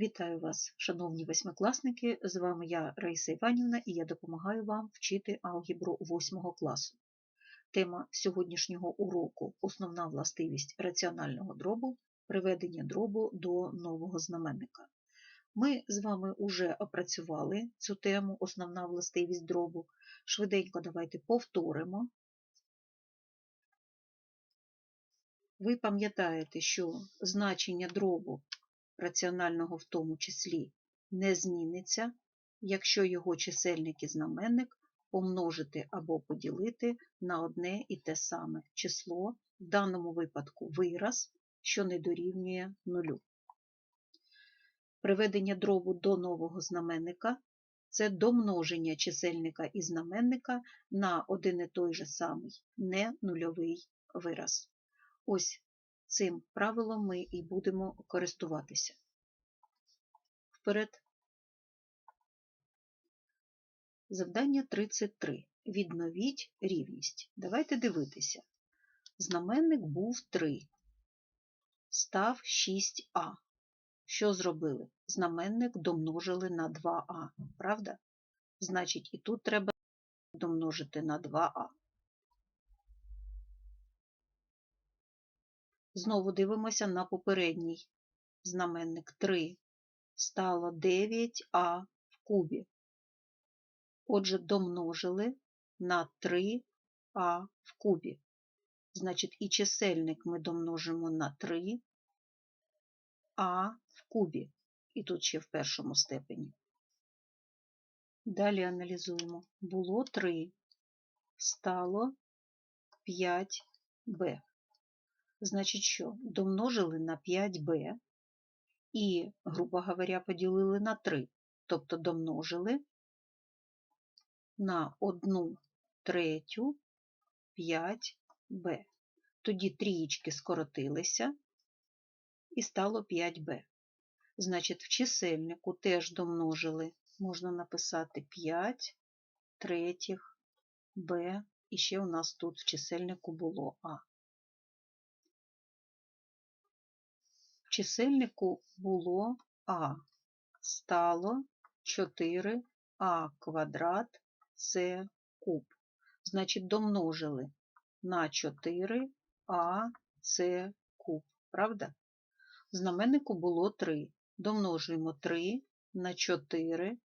Вітаю вас, шановні восьмикласники! З вами я, Раїса Іванівна, і я допомагаю вам вчити алгебру 8 класу. Тема сьогоднішнього уроку основна властивість раціонального дробу приведення дробу до нового знаменника. Ми з вами вже опрацювали цю тему, основна властивість дробу. Швиденько давайте повторимо. Ви пам'ятаєте, що значення дробу раціонального в тому числі не зміниться, якщо його чисельник і знаменник помножити або поділити на одне і те саме число, в даному випадку вираз, що не дорівнює нулю. Приведення дробу до нового знаменника це домноження чисельника і знаменника на один і той же самий не нульовий вираз. Ось Цим правилом ми і будемо користуватися. Вперед. Завдання 33. Відновіть рівність. Давайте дивитися. Знаменник був 3. Став 6а. Що зробили? Знаменник домножили на 2а. Правда? Значить, і тут треба домножити на 2а. Знову дивимося на попередній знаменник 3. Стало 9а в кубі. Отже, домножили на 3а в кубі. Значить, і чисельник ми домножимо на 3 а в кубі. І тут ще в першому степені. Далі аналізуємо. Було 3, стало 5b. Значить, що? Домножили на 5b і, грубо говоря, поділили на 3. Тобто домножили на 1 третю 5b. Тоді трієчки скоротилися і стало 5b. Значить, в чисельнику теж домножили, можна написати 5 третіх b, і ще у нас тут в чисельнику було А. чисельнику було А, стало 4а квадрат С куб. Значить, домножили на 4а С куб, правда? В знаменнику було 3. Домножуємо 3 на 4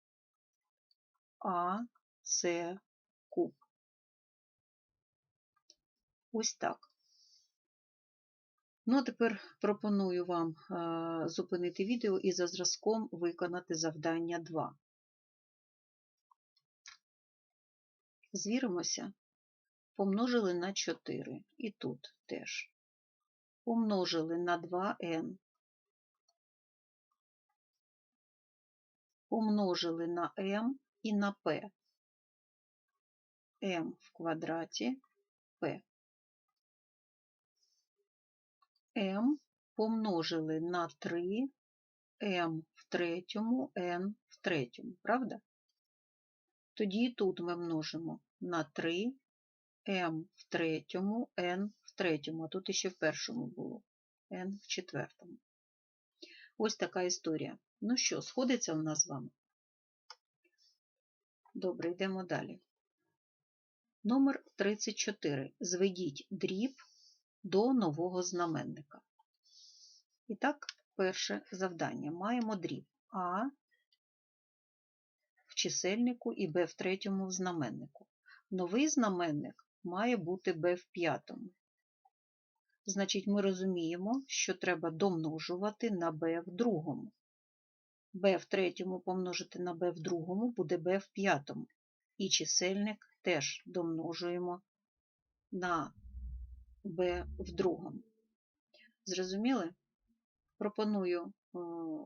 а С куб. Ось так. Ну, а тепер пропоную вам зупинити відео і за зразком виконати завдання 2. Звіримося, помножили на 4 і тут теж. Помножили на 2n, помножили на m і на p. m в квадраті p. m помножили на 3 m в третьому, n в третьому, правда? Тоді тут ми множимо на 3 m в третьому, n в третьому, а тут іще в першому було n в четвертому. Ось така історія. Ну що, сходиться у нас з вами? Добре, йдемо далі. Номер 34. Зведіть дріб до нового знаменника. І так, перше завдання. Маємо дріб А в чисельнику і Б в третьому в знаменнику. Новий знаменник має бути Б в п'ятому. Значить, ми розуміємо, що треба домножувати на Б в другому. Б в третьому помножити на Б в другому буде Б в п'ятому. І чисельник теж домножуємо на Б в другому. Зрозуміли? Пропоную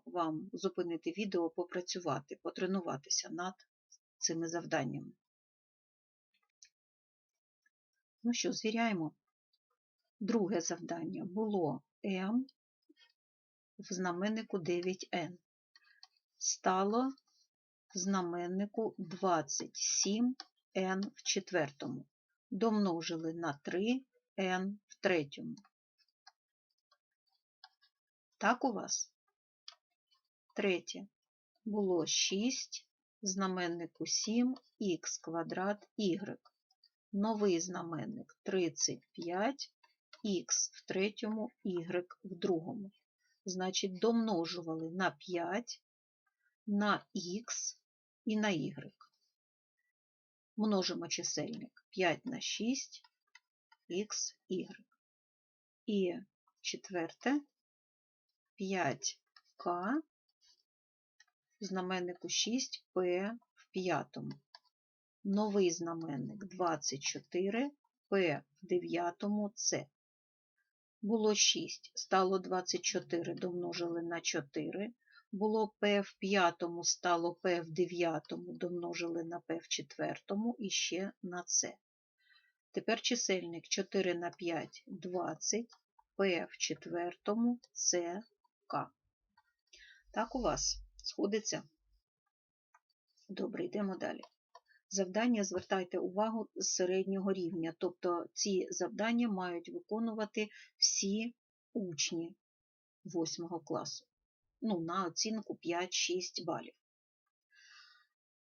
вам зупинити відео, попрацювати, потренуватися над цими завданнями. Ну що, звіряємо. Друге завдання було m в знаменнику 9n. Стало в знаменнику 27n в четвертому. Домножили на 3 n в третьому. Так у вас? Третє. Було 6, знаменнику 7, х квадрат y. Новий знаменник 35, х в третьому, y в другому. Значить, домножували на 5, на х і на y. Множимо чисельник 5 на 6, х, y. І четверте 5к знаменнику 6p в п'ятому. Новий знаменник 24, p в дев'ятому С. Було 6, стало 24, домножили на 4. Було p в п'ятому, стало p в дев'ятому, домножили на p в четвертому і ще на С. Тепер чисельник 4 на 5 – 20, p в четвертому, С, К. Так у вас сходиться? Добре, йдемо далі. Завдання звертайте увагу з середнього рівня, тобто ці завдання мають виконувати всі учні 8 класу. Ну, на оцінку 5-6 балів.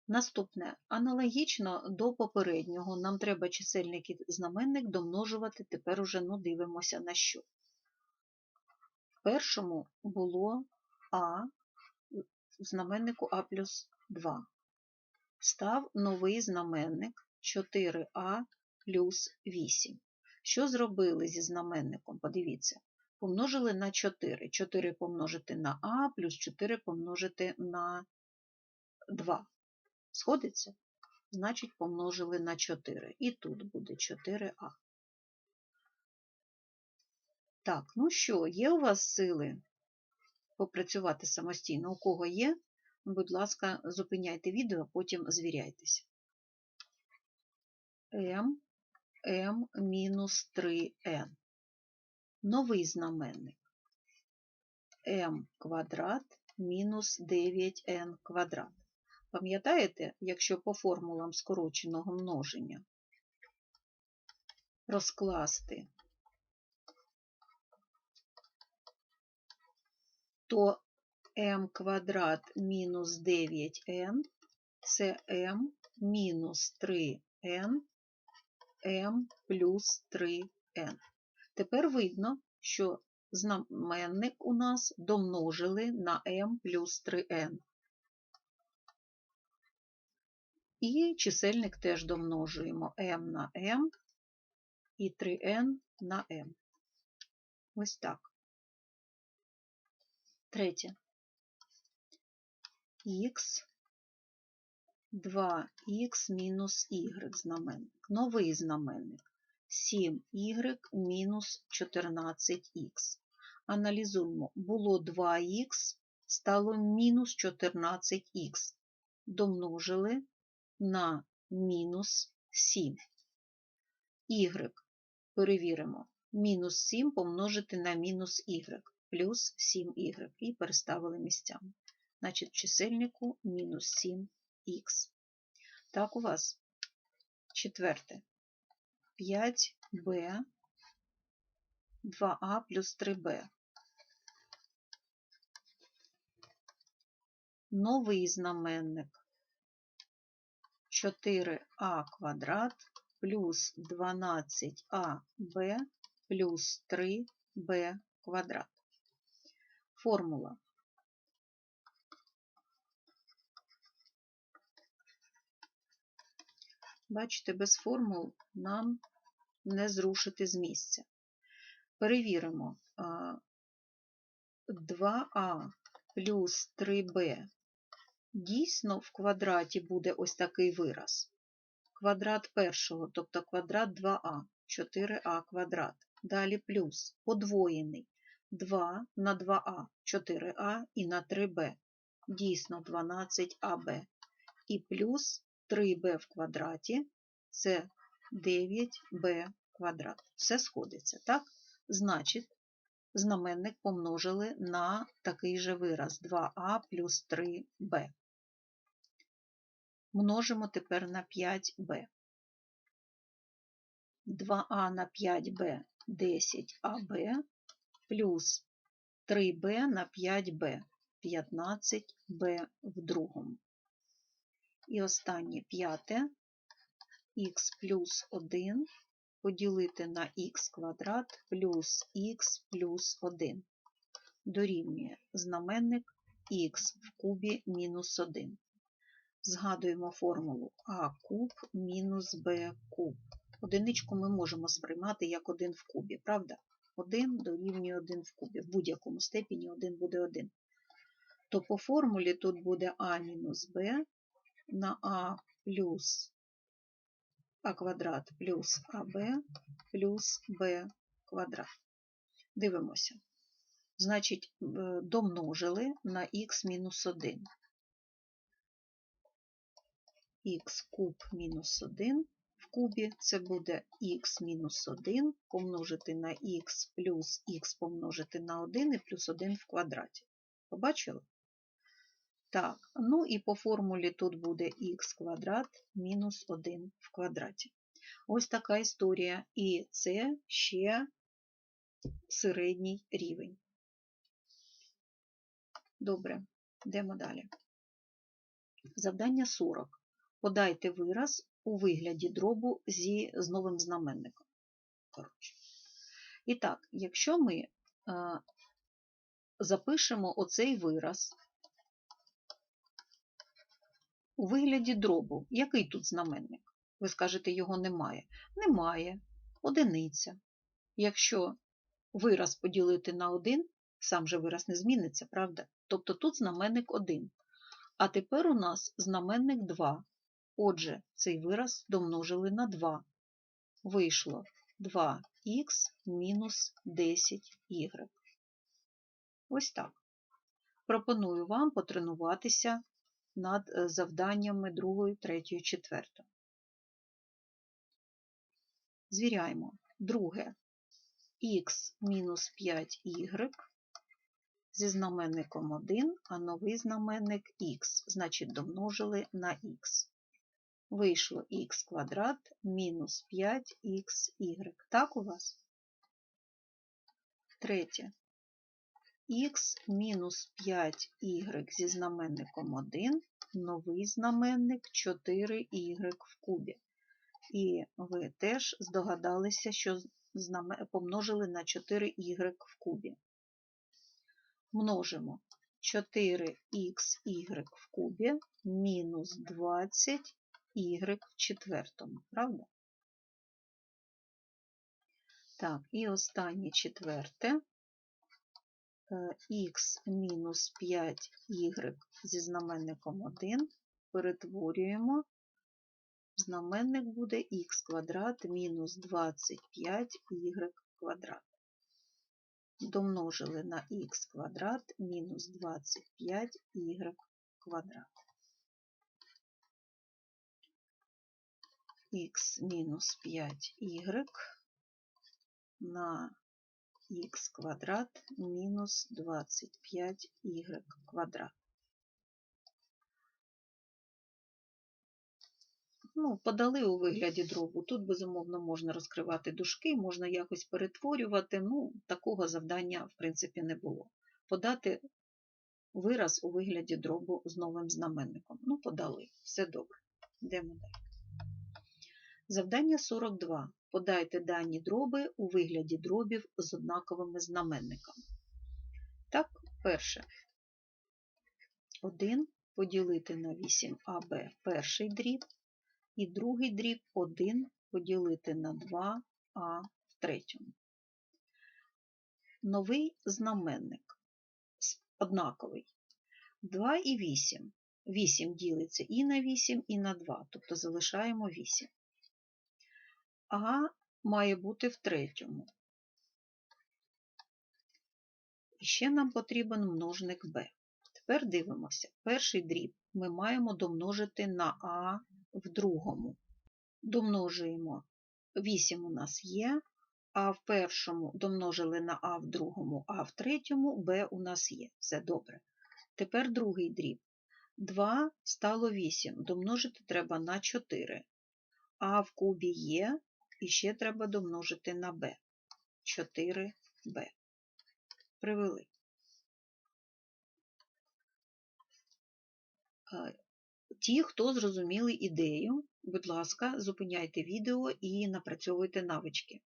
Наступне. Аналогічно до попереднього нам треба чисельник і знаменник домножувати, тепер уже ну, дивимося на що. В першому було А в знаменнику А плюс 2. Став новий знаменник 4А плюс 8. Що зробили зі знаменником? Подивіться. Помножили на 4. 4 помножити на А плюс 4 помножити на 2. Сходиться? Значить, помножили на 4. І тут буде 4А. Так, ну що, є у вас сили попрацювати самостійно? У кого є? Будь ласка, зупиняйте відео, потім звіряйтеся. m, m мінус 3n. Новий знаменник. m квадрат мінус 9n квадрат. Пам'ятаєте, якщо по формулам скороченого множення розкласти, то m квадрат мінус 9n це m мінус 3n, m плюс 3n. Тепер видно, що знаменник у нас домножили на m плюс 3n. І чисельник теж домножуємо m на m і 3n на m. Ось так. Третє. х 2х мінус y знаменник. Новий знаменник 7y мінус 14х. Аналізуємо, було 2х, стало мінус 14х. Домножили на мінус 7. Y перевіримо. Мінус 7 помножити на мінус y плюс 7y і переставили місцями. Значить, в чисельнику мінус 7х. Так, у вас четверте. 5b 2а плюс 3b. Новий знаменник 4а квадрат плюс 12аб плюс 3b квадрат. Формула. Бачите, без формул нам не зрушити з місця. Перевіримо 2а плюс 3b. Дійсно, в квадраті буде ось такий вираз. Квадрат першого, тобто квадрат 2а, 4а квадрат. Далі плюс подвоєний 2 на 2а, 4а і на 3b. Дійсно 12аб. І плюс 3b в квадраті це 9b квадрат. Все сходиться, так? Значить, знаменник помножили на такий же вираз 2а плюс 3b. Множимо тепер на 5b. 2а на 5b 10аб плюс 3b на 5b 15b в другому. І останнє п'яте х плюс 1 поділити на х квадрат плюс х плюс 1 дорівнює знаменник х в кубі мінус 1. Згадуємо формулу а куб мінус b куб. Одиничку ми можемо сприймати як 1 в кубі, правда? 1 дорівнює 1 в кубі. В будь-якому степені 1 буде 1. То по формулі тут буде а мінус b на а плюс а квадрат плюс АБ плюс Б квадрат. Дивимося. Значить, домножили на х мінус 1. Х куб мінус 1 в кубі це буде х мінус 1 помножити на х плюс х помножити на 1 і плюс 1 в квадраті. Побачили? Так, ну і по формулі тут буде х квадрат мінус 1 в квадраті. Ось така історія. І це ще середній рівень. Добре, йдемо далі. Завдання 40. Подайте вираз у вигляді дробу зі, з новим знаменником. Коротше. І так, якщо ми е, запишемо оцей вираз у вигляді дробу. Який тут знаменник? Ви скажете, його немає. Немає. Одиниця. Якщо вираз поділити на 1, сам же вираз не зміниться, правда? Тобто тут знаменник 1. А тепер у нас знаменник 2. Отже, цей вираз домножили на 2. Вийшло 2х мінус 10y. Ось так. Пропоную вам потренуватися над е, завданнями 2, 3, 4. Звіряємо. Друге х мінус 5y зі знаменником 1, а новий знаменник х, значить, домножили на х. Вийшло х квадрат мінус 5х. Так у вас? Третє х мінус 5y зі знаменником 1, новий знаменник 4y в кубі. І ви теж здогадалися, що помножили на 4y в кубі. Множимо 4xy в кубі мінус 20y в четвертому, правда? Так, і останнє четверте х мінус 5y зі знаменником 1 перетворюємо, знаменник буде х квадрат мінус 25y квадрат. Домножили на х квадрат мінус 25y квадрат. Х мінус 5y на х квадрат мінус 25y квадрат. Ну, подали у вигляді дробу. Тут, безумовно, можна розкривати дужки, можна якось перетворювати. Ну, такого завдання, в принципі, не було. Подати вираз у вигляді дробу з новим знаменником. Ну, подали. Все добре. Йдемо далі. Завдання 42. Подайте дані дроби у вигляді дробів з однаковими знаменниками. Так, перше. 1 поділити на 8аб перший дріб, і другий дріб 1 поділити на 2а в третьому. Новий знаменник однаковий. 2 і 8. 8 ділиться і на 8, і на 2, тобто залишаємо 8. А має бути в третьому. І ще нам потрібен множник Б. Тепер дивимося. Перший дріб ми маємо домножити на А в другому. Домножуємо 8 у нас є, а в першому домножили на А в другому, а в третьому Б у нас є. Все добре. Тепер другий дріб. 2 стало 8. Домножити треба на 4. А в кубі є, і ще треба домножити на b. 4b. Привели. Ті, хто зрозуміли ідею, будь ласка, зупиняйте відео і напрацьовуйте навички.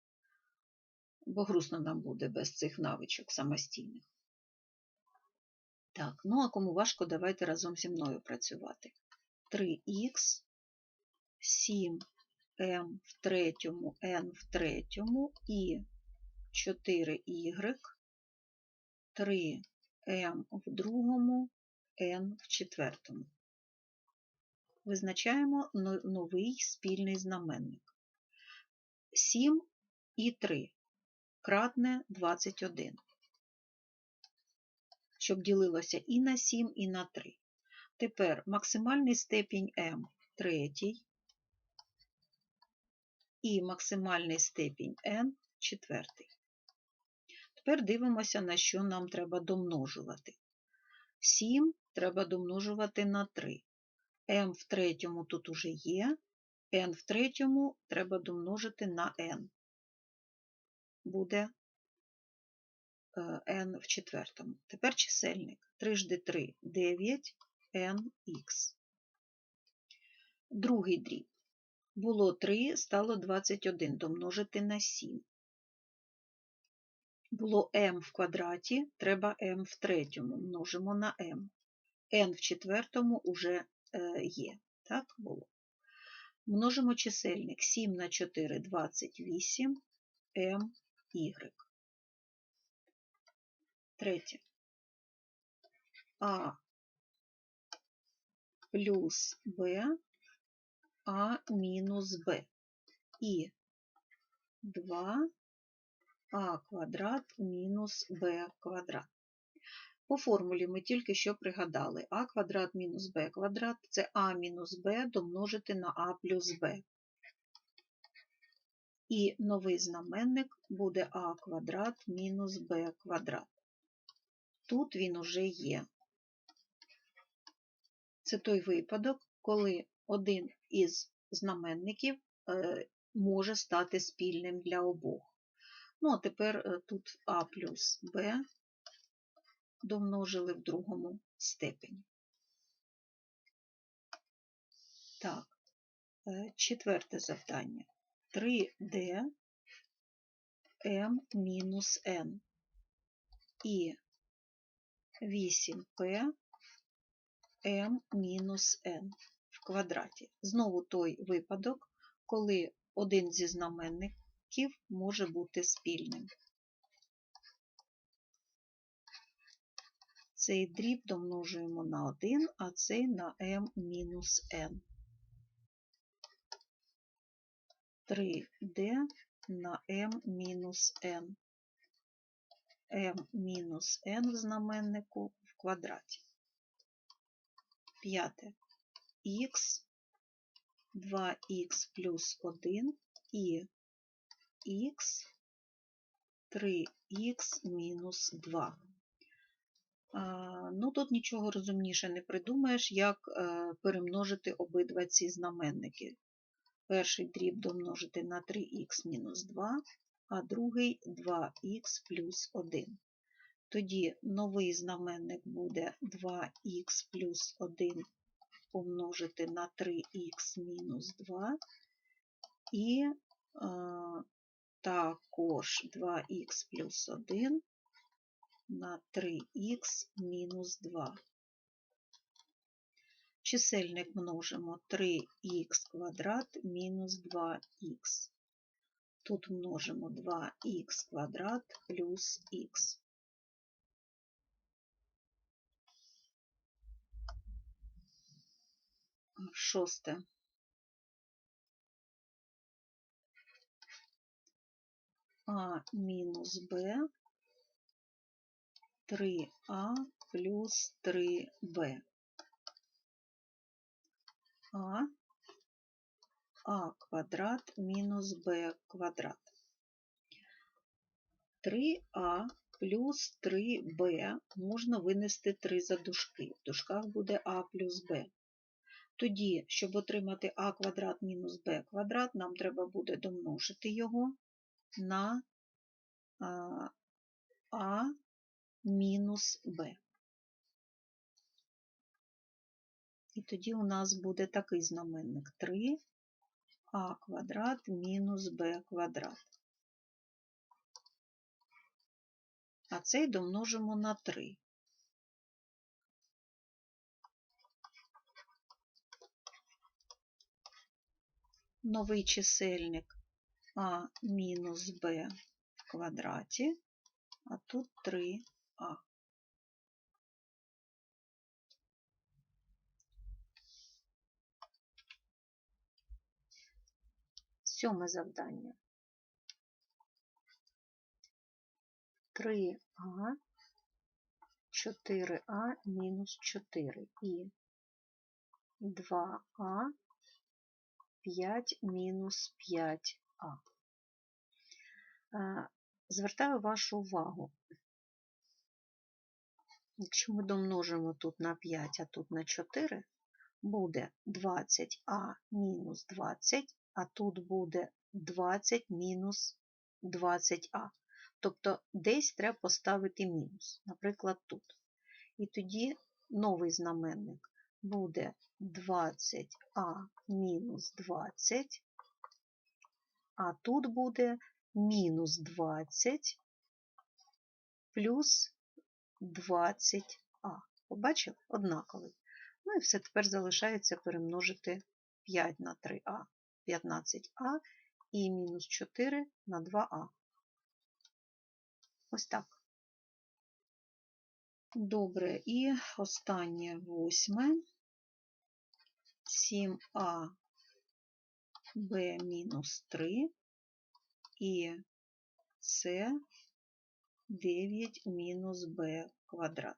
Бо грустно нам буде без цих навичок самостійних. Так, ну а кому важко, давайте разом зі мною працювати. 3х, 7m в третьому, n в третьому і 4y, 3m в другому, n в четвертому. Визначаємо новий спільний знаменник. 7 і 3 кратне 21, щоб ділилося і на 7, і на 3. Тепер максимальний степінь m третій і максимальний степінь n четвертий. Тепер дивимося, на що нам треба домножувати. 7 треба домножувати на 3. m в третьому тут уже є, n в третьому треба домножити на n. Буде n в четвертому. Тепер чисельник 3 жди 3 9 nx. Другий дріб. Було 3, стало 21 домножити на 7. Було m в квадраті, треба m в третьому, множимо на m. n в четвертому вже є. Так було. Множимо чисельник 7 на 4 28 my. Третє. А плюс b, а мінус b. І 2 а квадрат мінус b квадрат. По формулі ми тільки що пригадали а квадрат мінус b квадрат це а мінус b домножити на а плюс b. І новий знаменник буде а квадрат мінус b квадрат. Тут він уже є. Це той випадок, коли один із знаменників е, може стати спільним для обох. Ну, а тепер е, тут А плюс Б домножили в другому степені. Так, е, четверте завдання. 3D М мінус N і 8P m мінус в квадраті. Знову той випадок, коли один зі знаменників може бути спільним. Цей дріб домножуємо на 1, а цей на m мінус n. 3D на m мінус n. m мінус n в знаменнику в квадраті. П'яте. Х, 2х плюс 1 і х 3х мінус 2. Ну, Тут нічого розумніше не придумаєш, як е, перемножити обидва ці знаменники. Перший дріб домножити на 3х мінус 2, а другий 2х плюс 1. Тоді новий знаменник буде 2х плюс 1 помножити на 3х мінус 2 і а, також 2х плюс 1 на 3х мінус 2. Чисельник множимо 3х квадрат мінус 2х. Тут множимо 2х квадрат плюс х. Шосте. А мінус Б 3А плюс 3Б. А А квадрат мінус Б квадрат. 3А плюс 3Б можна винести 3 за дужки. В дужках буде А плюс Б. Тоді, щоб отримати а квадрат мінус b квадрат, нам треба буде домножити його на а мінус b. І тоді у нас буде такий знаменник 3а квадрат мінус b квадрат. А цей домножимо на 3. Новий чисельник а мінус b в квадраті, а тут 3а. Сьоме завдання. 3а, 4а мінус 4 і 2а, 5 мінус 5а. Е, Звертаю вашу увагу. Якщо ми домножимо тут на 5, а тут на 4, буде 20а мінус 20, а тут буде 20 мінус 20а. Тобто десь треба поставити мінус, наприклад, тут. І тоді новий знаменник буде 20а мінус 20, а тут буде мінус 20 плюс 20а. Побачили? Однаковий. Ну і все тепер залишається перемножити 5 на 3а, 15а і мінус 4 на 2а. Ось так. Добре, і останнє восьме. 7а b мінус 3 і С 9 мінус b квадрат.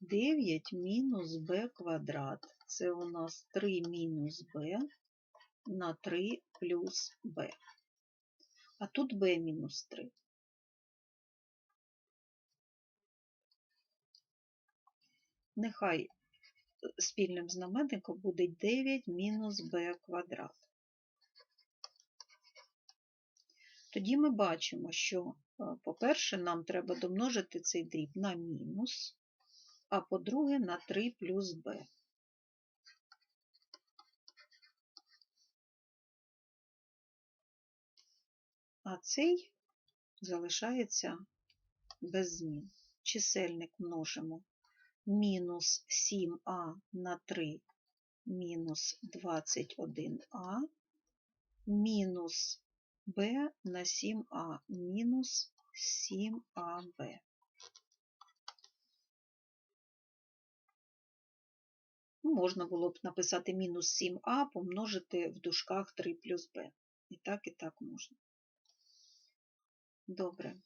9 мінус b квадрат. Це у нас 3 мінус b на 3 плюс b. А тут b мінус 3. Нехай спільним знаменником буде 9 мінус b квадрат. Тоді ми бачимо, що, е, по-перше, нам треба домножити цей дріб на мінус, а по-друге, на 3 плюс b. А цей залишається без змін. Чисельник множимо мінус 7а на 3 мінус 21а, мінус b на 7а мінус 7аб. Ну, можна було б написати мінус 7а помножити в дужках 3 плюс b. І так, і так можна. Добре.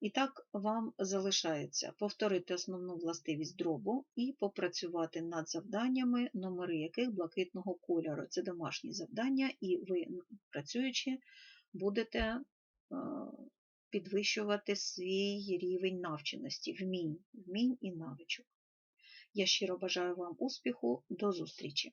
І так вам залишається повторити основну властивість дробу і попрацювати над завданнями, номери яких блакитного кольору. Це домашні завдання, і ви, працюючи, будете е, підвищувати свій рівень навченості, вмінь, вмінь і навичок. Я щиро бажаю вам успіху, до зустрічі!